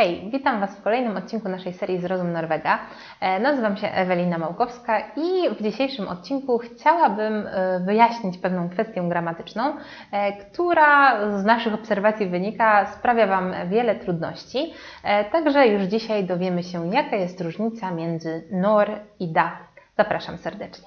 Hej, witam Was w kolejnym odcinku naszej serii Zrozum Norwega. E, Nazywam się Ewelina Małkowska i w dzisiejszym odcinku chciałabym e, wyjaśnić pewną kwestię gramatyczną, e, która z naszych obserwacji wynika, sprawia Wam wiele trudności. Także już dzisiaj dowiemy się, jaka jest różnica między nor i da. Zapraszam serdecznie.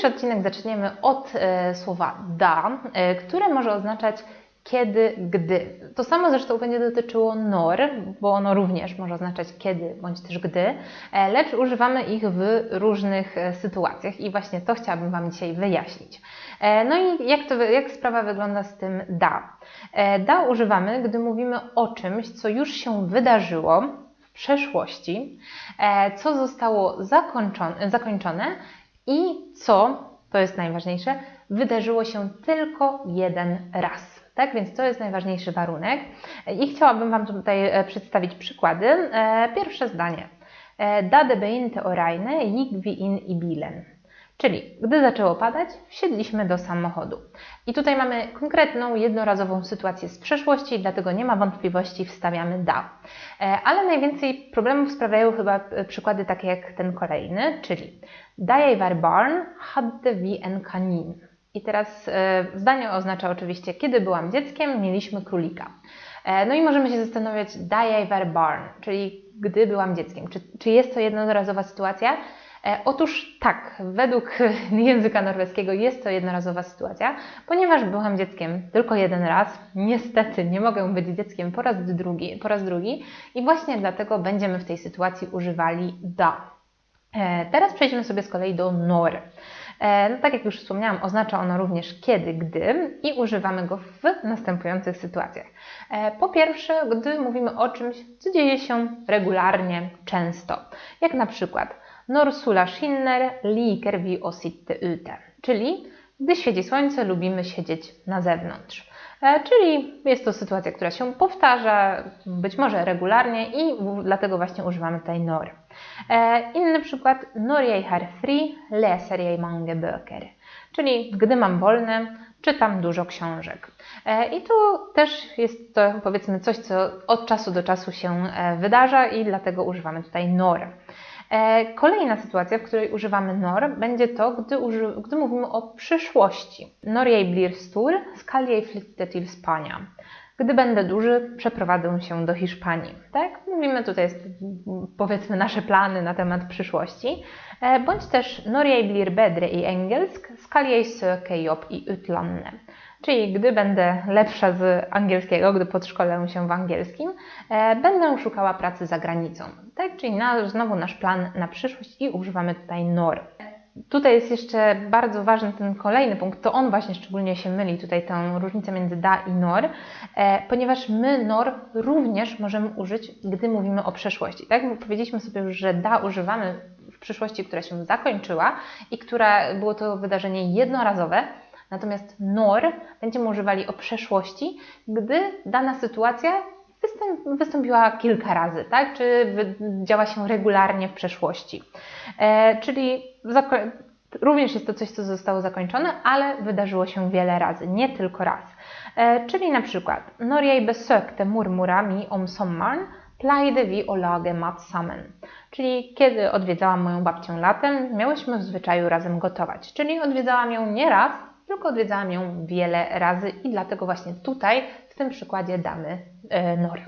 Dzisiejszy odcinek zaczniemy od e, słowa da, e, które może oznaczać kiedy, gdy. To samo zresztą będzie dotyczyło nor, bo ono również może oznaczać kiedy bądź też gdy, e, lecz używamy ich w różnych sytuacjach i właśnie to chciałabym Wam dzisiaj wyjaśnić. No i jak, to, jak sprawa wygląda z tym da? Da używamy, gdy mówimy o czymś, co już się wydarzyło w przeszłości, co zostało zakończone i co, to jest najważniejsze, wydarzyło się tylko jeden raz. Tak, więc to jest najważniejszy warunek. I chciałabym Wam tutaj e, przedstawić przykłady. E, Pierwsze zdanie. E, Da de beinte o Reine gick vi in i bilen. Czyli, gdy zaczęło padać, wsiedliśmy do samochodu. I tutaj mamy konkretną, jednorazową sytuację z przeszłości, dlatego nie ma wątpliwości, wstawiamy da. E, Ale najwięcej problemów sprawiają chyba e, przykłady takie jak ten kolejny, czyli Da jag var barn hade vi en kanin. I teraz e, zdanie oznacza oczywiście, kiedy byłam dzieckiem, mieliśmy królika. No i możemy się zastanawiać, da jag var barn, czyli gdy byłam dzieckiem. Czy, czy jest to jednorazowa sytuacja? E, Otóż tak, według języka norweskiego jest to jednorazowa sytuacja, ponieważ byłam dzieckiem tylko jeden raz. Niestety nie mogę być dzieckiem po raz drugi, po raz drugi i właśnie dlatego będziemy w tej sytuacji używali da. E, Teraz przejdźmy sobie z kolei do nor. E, No, tak jak już wspomniałam, oznacza ono również kiedy, gdy i używamy go w następujących sytuacjach. Po pierwsze, gdy mówimy o czymś, co dzieje się regularnie, często, jak na przykład Når sola skinner liker vi å sitte ute, czyli gdy świeci słońce, lubimy siedzieć na zewnątrz. E, Czyli jest to sytuacja, która się powtarza, być może regularnie i dlatego właśnie używamy tutaj nor. E, Inny przykład, når jeg har fri, leser jeg mange. Czyli gdy mam wolne, czytam dużo książek. E, I tu też jest to powiedzmy coś, co od czasu do czasu się wydarza i dlatego używamy tutaj nor. E, Kolejna sytuacja, w której używamy nor, będzie to, gdy, uży, gdy mówimy o przyszłości. Når jeg blir stor, skal jeg flytte til Spania. Gdy będę duży, przeprowadzę się do Hiszpanii. Tak? Mówimy tutaj, powiedzmy, nasze plany na temat przyszłości. E, Bądź też Når jeg blir bedre i engelsk, skal jobb i utlandet. Czyli gdy będę lepsza z angielskiego, gdy podszkolę się w angielskim, e, będę szukała pracy za granicą. Tak? Czyli na, znowu nasz plan na przyszłość i używamy tutaj NOR. Tutaj jest jeszcze bardzo ważny ten kolejny punkt, to on właśnie szczególnie się myli, tutaj tę różnicę między da i nor, e, ponieważ my nor również możemy użyć, gdy mówimy o przeszłości. Tak? Powiedzieliśmy sobie już, że da używamy w przyszłości, która się zakończyła i która było to wydarzenie jednorazowe, Natomiast nor będziemy używali o przeszłości, gdy dana sytuacja wystąpiła kilka razy, tak? czy działa się regularnie w przeszłości. E, czyli również jest to coś, co zostało zakończone, ale wydarzyło się wiele razy, nie tylko raz. E, czyli na przykład, når jeg besøkte mormora mi om sommeren, pleide vi å lage mat sammen. Czyli kiedy odwiedzałam moją babcię latem, miałyśmy w zwyczaju razem gotować. Czyli odwiedzałam ją nie raz, tylko odwiedzałam ją wiele razy i dlatego właśnie tutaj w tym przykładzie damy e, nor.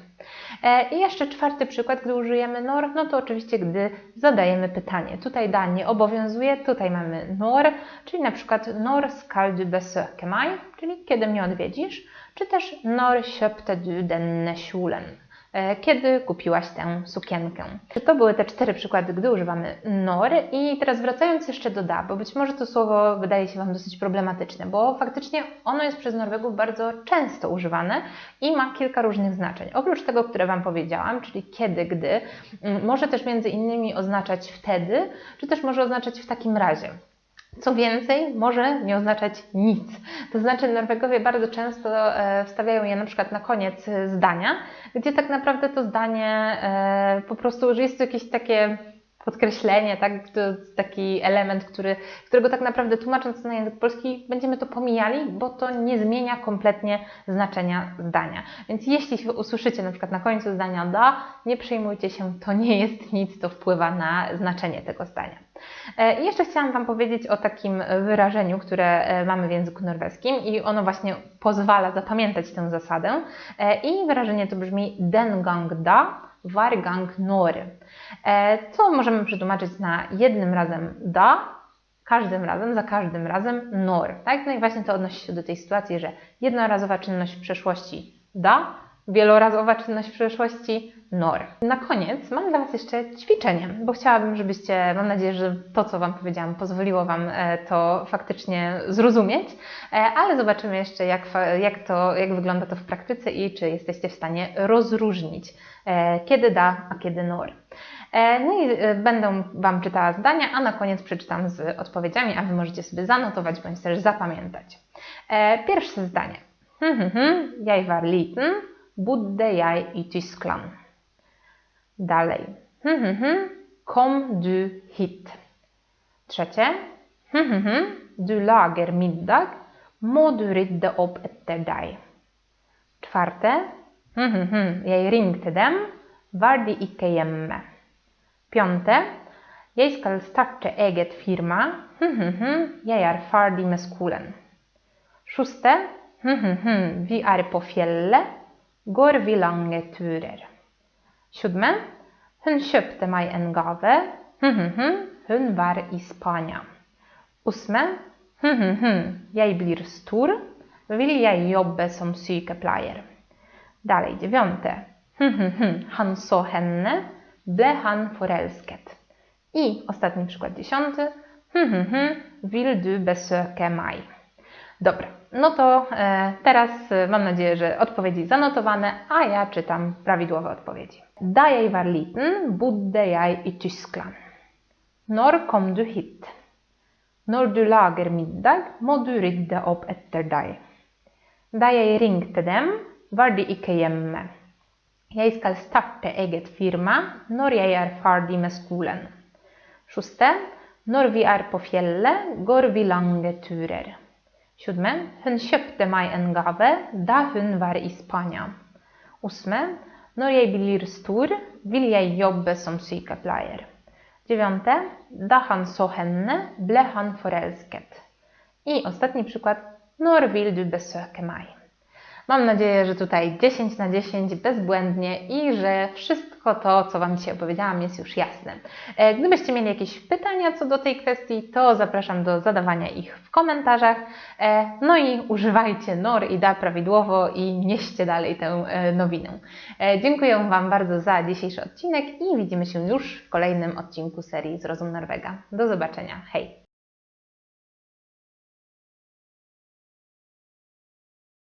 E, I jeszcze czwarty przykład, gdy użyjemy nor, no to oczywiście gdy zadajemy pytanie. Tutaj da nie obowiązuje, tutaj mamy nor, czyli na przykład nor skal du besøke meg, czyli kiedy mnie odwiedzisz, czy też nor köpte du denne kjolen. E, Kiedy kupiłaś tę sukienkę? To były te cztery przykłady, gdy używamy nor. I teraz wracając jeszcze do da, bo być może to słowo wydaje się Wam dosyć problematyczne, bo faktycznie ono jest przez Norwegów bardzo często używane i ma kilka różnych znaczeń. Oprócz tego, które Wam powiedziałam, czyli kiedy, gdy, mm, może też między innymi oznaczać wtedy, czy też może oznaczać w takim razie. Co więcej, może nie oznaczać nic. To znaczy, Norwegowie bardzo często e, wstawiają je na przykład na koniec e, zdania, gdzie tak naprawdę to zdanie e, po prostu, że jest jakieś takie podkreślenie, tak? To jest taki element, który, którego tak naprawdę tłumacząc na język polski będziemy to pomijali, bo to nie zmienia kompletnie znaczenia zdania. Więc jeśli usłyszycie na przykład na końcu zdania da, nie przejmujcie się, to nie jest nic, to wpływa na znaczenie tego zdania. E, I jeszcze chciałam Wam powiedzieć o takim wyrażeniu, które e, mamy w języku norweskim i ono właśnie pozwala zapamiętać tę zasadę. E, I wyrażenie to brzmi den gang da, var gang når. Co możemy przetłumaczyć na jednym razem da, każdym razem, za każdym razem nor. Tak? No i właśnie to odnosi się do tej sytuacji, że jednorazowa czynność w przeszłości da, wielorazowa czynność w przeszłości NOR. Na koniec mam dla Was jeszcze ćwiczenie, bo chciałabym, żebyście, mam nadzieję, że to, co Wam powiedziałam, pozwoliło Wam e, to faktycznie zrozumieć, e, ale zobaczymy jeszcze, jak, jak, to, jak wygląda to w praktyce i czy jesteście w stanie rozróżnić, e, kiedy da, a kiedy NOR. No i będę Wam czytała zdania, a na koniec przeczytam z odpowiedziami, a Wy możecie sobie zanotować bądź też zapamiętać. Pierwsze zdanie. Hm, hm, hm. Jag var liten, bodde jeg i Tyskland. Dalej. Hm, hm, hm. Kom du hit? Trzecie. Du lager middag. Må du rydde opp etter deg? Hm. Jeg ringte dem. Var de ikke hjemme? Piąte. Jeg skal starte eget firma. Jeg er ferdig med skolen. Sjuste. Vi er på fjellet. Går vi lange turer? Siódme. Hun kjøpte meg en gave. Hun var i Spania. Ósme. Jeg blir stor. Vil jeg jobbe som sykepleier? Dalej, dziewiąte. Han så henne. Ble han forelsket? I ostatni. Will du besøke mig? Dobra, no to e, teraz e, mam nadzieję, że odpowiedzi zanotowane, a ja czytam prawidłowe odpowiedzi. Da jeg var liten, bodde i Tyskland. Når kom du hit? Når du lager middag, må du rydde opp etter deg. Da jeg ringte dem, var de ikke hjemme. Jeg skal starte eget firma når jeg er ferdig med skolen. Sjuste. Når vi er på fjellet, går vi lange turer. Siódme. Hun kjøpte meg en gave da hun var i Spania. Ósme. Når jeg blir stor, vil jeg jobbe som sykepleier. Dziewiąte. Da han så henne, ble han forelsket. I ostatni przykład. Når vil du besøke meg? Mam nadzieję, że tutaj 10 na 10 bezbłędnie i że wszystko to, co Wam dzisiaj opowiedziałam, jest już jasne. E, gdybyście mieli jakieś pytania co do tej kwestii, to zapraszam do zadawania ich w komentarzach. E, no i używajcie NOR i DA prawidłowo i nieście dalej tę e, nowinę. Dziękuję Wam bardzo za dzisiejszy odcinek i widzimy się już w kolejnym odcinku serii Zrozum Norwega. Do zobaczenia. Hej!